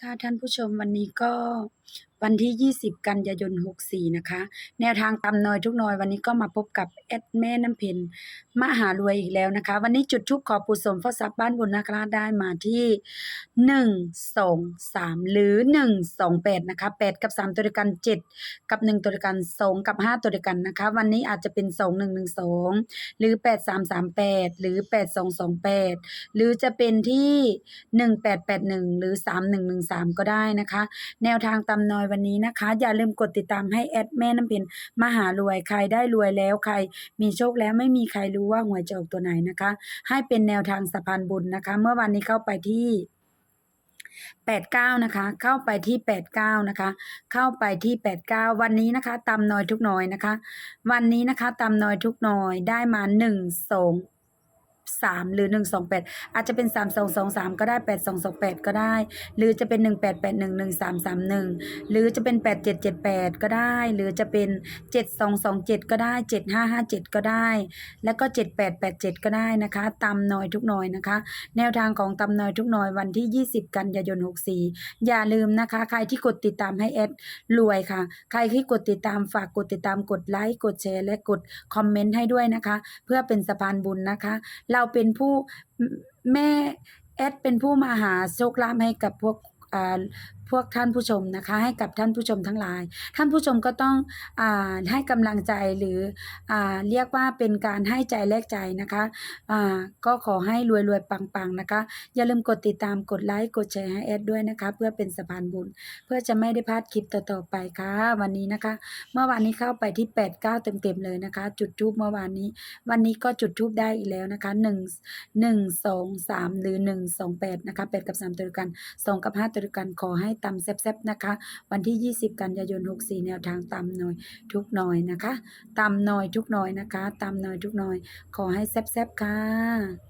ค่ะท่านผู้ชมวันนี้ก็ วันที่ 20 กันยายน 64 นะคะ แนวทางตำน้อยทุกน้อยวันนี้ก็มาพบกับแอดแม่น้ำเพนมหารวยอีกแล้วนะคะ วันนี้จุดทูปขอปูสมพระทรัพย์บ้านบุญนาคราชได้มาที่ 1 2 3 หรือ 1 2 8 นะคะ 8 กับ 3 ตัวเดียวกัน 7 กับ 1 ตัวเดียวกัน 2 กับ 5 ตัวเดียวกันนะคะ วันนี้อาจจะเป็น 2 1 1 2 หรือ 8 3 3 8 หรือ 8 2 2 8 หรือจะเป็นที่ 1881 หรือ 3113 ก็ได้นะคะ แนวทางตำนอยวันนี้นะคะ อย่าลืมกดติดตามให้แอดแม่น้ำเพนมหารวยใครได้รวยแล้วใคร มีโชคแล้วไม่มีใครรู้ว่าหวยจะออกตัวไหนนะคะ ให้เป็นแนวทางสะพานบุญนะคะ เมื่อวันนี้เข้าไปที่89 นะคะ เข้าไปที่ 89 นะคะ เข้าไปที่ 89 วันนี้นะคะตำน้อยทุกน้อยนะคะ วันนี้นะคะตำน้อยทุกน้อยได้มา 1 2 3 หรือ 128 อาจจะเป็น 3223 ก็ได้ 8228 ก็ได้ หรือจะเป็น 1881 1331 หรือจะเป็น 8778 ก็ได้ หรือจะเป็น 7227 ก็ได้ 7557 ก็ได้ แล้วก็ 7887 ก็ได้นะคะตำน้อยทุกน้อยนะคะ แนวทางของตำน้อยทุกน้อยวันที่ 20 กันยายน 64 อย่าลืมนะคะ ใครที่กดติดตามให้แอดรวยค่ะ ใครที่กดติดตามฝากกดติดตามกดไลค์กดแชร์และกดคอมเมนต์ให้ด้วยนะคะ เพื่อเป็นสะพานบุญนะคะเราเป็นผู้แม่แอดเป็นผู้มาหาโชคลาภให้กับพวก พวกท่านผู้ชมนะคะ ให้กับท่านผู้ชมทั้งหลาย ท่านผู้ชมก็ต้องอให้กำลังใจหรืออเรียกว่าเป็นการให้ใจแลกใจนะคะอ่าก็ขอให้รวยๆปังๆนะคะ อย่าลืมกดติดตามกดไลค์กดแชร์ให้แอดด้วยนะคะ เพื่อเป็นสะพานบุญ เพื่อจะไม่ได้พลาดคลิปต่อๆไปค่ะวันนี้นะคะ เมื่อวานนี้เข้าไปที่ 8 9 เต็มๆเลยนะคะ จุดทูบเมื่อวานนี้ วันนี้ก็จุดทูบได้อีกแล้วนะคะ 1 1 2 3 หรือ 1 2 8 นะคะ8กับ 3 ตัวเดียวกัน 2 กับ 5 ตัวเดียวกันขอให้ตำแซ่บๆนะคะ วันที่ 20 กันยายน 64 แนวทางตำหน่อยทุกหน่อยนะคะตำหน่อยทุกหน่อยนะคะตำหน่อยทุกหน่อย ขอให้แซ่บๆค่ะ